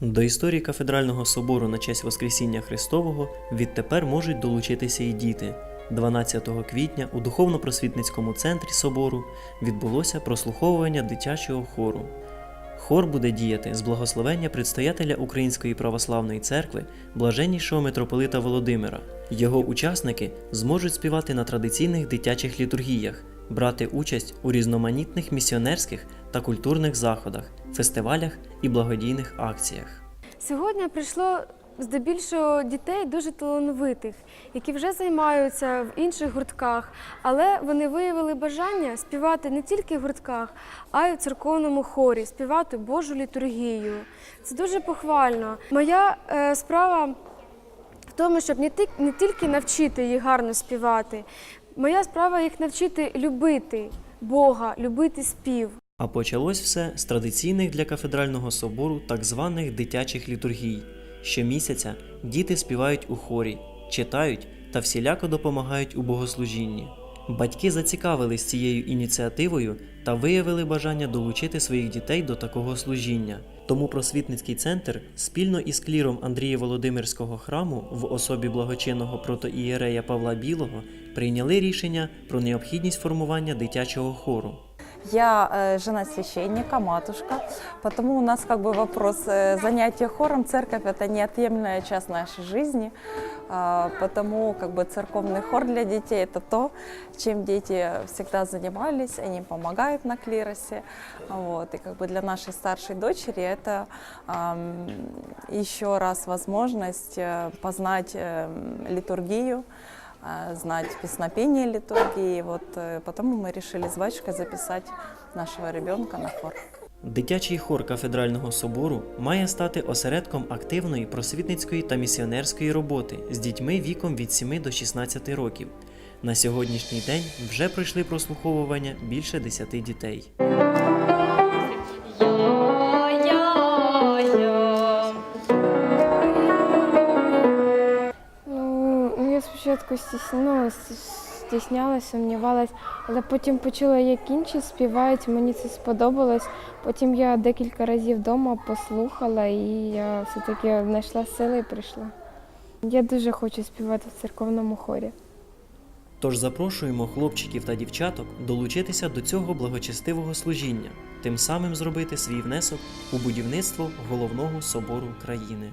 До історії кафедрального собору на честь Воскресіння Христового відтепер можуть долучитися і діти. 12 квітня у духовно-просвітницькому центрі собору відбулося прослуховування дитячого хору. Хор буде діяти з благословення предстоятеля Української православної церкви блаженнішого митрополита Володимира. Його учасники зможуть співати на традиційних дитячих літургіях, брати участь у різноманітних місіонерських та культурних заходах, фестивалях і благодійних акціях. Сьогодні прийшло здебільшого дітей дуже талановитих, які вже займаються в інших гуртках, але вони виявили бажання співати не тільки в гуртках, а й у церковному хорі, співати Божу літургію. Це дуже похвально. Моя е, справа тому, щоб не, тільки навчити їх гарно співати, моя справа їх навчити любити Бога, любити спів. А почалось все з традиційних для кафедрального собору так званих дитячих літургій. Щомісяця діти співають у хорі, читають та всіляко допомагають у богослужінні. Батьки зацікавились цією ініціативою та виявили бажання долучити своїх дітей до такого служіння. Тому просвітницький центр спільно із кліром Андрія Володимирського храму в особі благочинного протоієрея Павла Білого прийняли рішення про необхідність формування дитячого хору. Я э, жена священника, матушка, потому у нас как бы вопрос э, занятия хором. Церковь это неотъемлемая часть нашей жизни, а, потому как бы церковный хор для детей это то, чем дети всегда занимались, они помогают на клиросе, вот, и как бы для нашей старшей дочери это еще раз возможность э, познать эм, литургию, знать песнопение литургии. Вот э, потому мы решили с батюшкой записать нашего ребенка на хор. Дитячий хор кафедрального собору має стати осередком активної просвітницької та місіонерської роботи з дітьми віком від 7 до 16 років. На сьогоднішній день вже пройшли прослуховування більше 10 дітей. Спочатку ну, с- стіснялася, сумнівалась, але потім почула, як інші співають, мені це сподобалось. Потім я декілька разів вдома послухала і я все-таки знайшла сили і прийшла. Я дуже хочу співати в церковному хорі. Тож запрошуємо хлопчиків та дівчаток долучитися до цього благочестивого служіння, тим самим зробити свій внесок у будівництво головного собору країни.